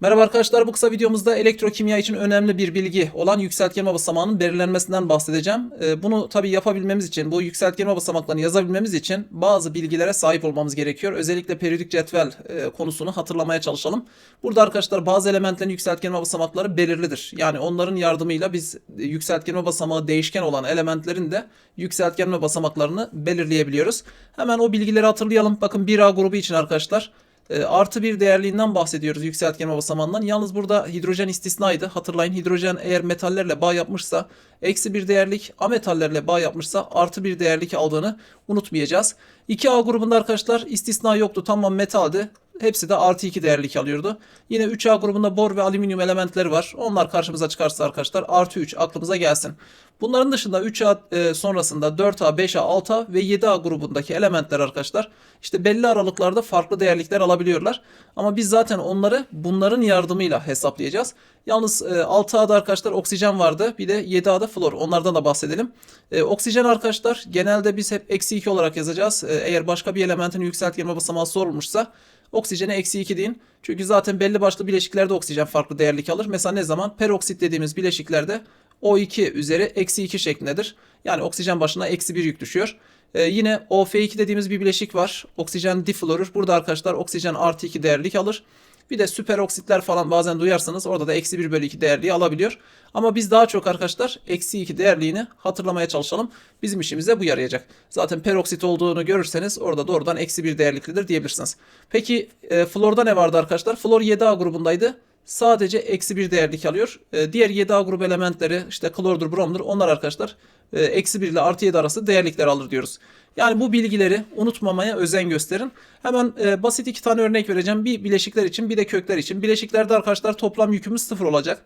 Merhaba arkadaşlar bu kısa videomuzda elektrokimya için önemli bir bilgi olan yükseltgenme basamağının belirlenmesinden bahsedeceğim. Ee, Bunu tabii yapabilmemiz için bu yükseltgenme basamaklarını yazabilmemiz için bazı bilgilere sahip olmamız gerekiyor. Özellikle periyodik cetvel e, konusunu hatırlamaya çalışalım. Burada arkadaşlar bazı elementlerin yükseltgenme basamakları belirlidir. Yani onların yardımıyla biz yükseltgenme basamağı değişken olan elementlerin de yükseltgenme basamaklarını belirleyebiliyoruz. Hemen o bilgileri hatırlayalım. Bakın 1A grubu için arkadaşlar e, artı bir değerliğinden bahsediyoruz yükseltgenme basamağından. Yalnız burada hidrojen istisnaydı. Hatırlayın hidrojen eğer metallerle bağ yapmışsa eksi bir değerlik, ametallerle bağ yapmışsa artı bir değerlik aldığını unutmayacağız. 2A grubunda arkadaşlar istisna yoktu. Tamam metaldi. Hepsi de artı 2 değerlik alıyordu. Yine 3A grubunda bor ve alüminyum elementleri var. Onlar karşımıza çıkarsa arkadaşlar artı 3 aklımıza gelsin. Bunların dışında 3A e, sonrasında 4A, 5A, 6A ve 7A grubundaki elementler arkadaşlar işte belli aralıklarda farklı değerlikler alabiliyorlar. Ama biz zaten onları bunların yardımıyla hesaplayacağız. Yalnız e, 6A'da arkadaşlar oksijen vardı. Bir de 7A'da flor. Onlardan da bahsedelim. E, oksijen arkadaşlar genelde biz hep eksi 2 olarak yazacağız. E, eğer başka bir elementin yükseltgenme basamağı sorulmuşsa oksijene eksi 2 deyin. Çünkü zaten belli başlı bileşiklerde oksijen farklı değerlik alır. Mesela ne zaman? Peroksit dediğimiz bileşiklerde O2 üzeri eksi 2 şeklindedir. Yani oksijen başına eksi 1 yük düşüyor. Ee, yine OF2 dediğimiz bir bileşik var. Oksijen diflorür. Burada arkadaşlar oksijen artı 2 değerlik alır. Bir de süperoksitler falan bazen duyarsanız orada da eksi 1 bölü 2 değerliği alabiliyor. Ama biz daha çok arkadaşlar eksi 2 değerliğini hatırlamaya çalışalım. Bizim işimize bu yarayacak. Zaten peroksit olduğunu görürseniz orada doğrudan eksi 1 değerliklidir diyebilirsiniz. Peki e, florda ne vardı arkadaşlar? Flor 7A grubundaydı sadece eksi bir değerlik alıyor. E, diğer 7A grubu elementleri işte klordur, bromdur onlar arkadaşlar e, eksi 1 ile artı 7 arası değerlikler alır diyoruz. Yani bu bilgileri unutmamaya özen gösterin. Hemen e, basit iki tane örnek vereceğim. Bir bileşikler için bir de kökler için. Bileşiklerde arkadaşlar toplam yükümüz sıfır olacak.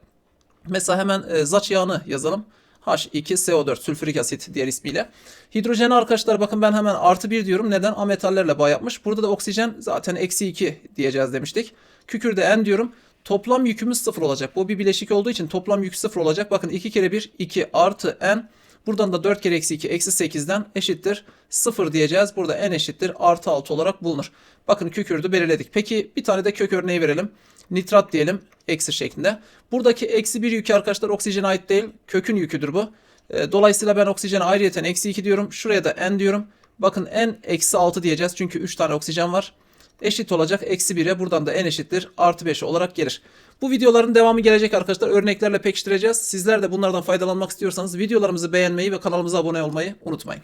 Mesela hemen e, zaç yağını yazalım. H2SO4 sülfürik asit diğer ismiyle. Hidrojeni arkadaşlar bakın ben hemen artı 1 diyorum. Neden? Ametallerle bağ yapmış. Burada da oksijen zaten eksi 2 diyeceğiz demiştik. Kükürde N diyorum. Toplam yükümüz sıfır olacak. Bu bir bileşik olduğu için toplam yük sıfır olacak. Bakın 2 kere 1 2 artı N. Buradan da 4 kere eksi 2 eksi 8'den eşittir 0 diyeceğiz. Burada n eşittir artı 6 olarak bulunur. Bakın kükürdü belirledik. Peki bir tane de kök örneği verelim. Nitrat diyelim eksi şeklinde. Buradaki eksi 1 yükü arkadaşlar oksijene ait değil. Kökün yüküdür bu. E, Dolayısıyla ben oksijene ayrıyeten eksi 2 diyorum. Şuraya da n diyorum. Bakın n eksi 6 diyeceğiz. Çünkü 3 tane oksijen var eşit olacak. Eksi 1'e buradan da n eşittir artı 5 olarak gelir. Bu videoların devamı gelecek arkadaşlar. Örneklerle pekiştireceğiz. Sizler de bunlardan faydalanmak istiyorsanız videolarımızı beğenmeyi ve kanalımıza abone olmayı unutmayın.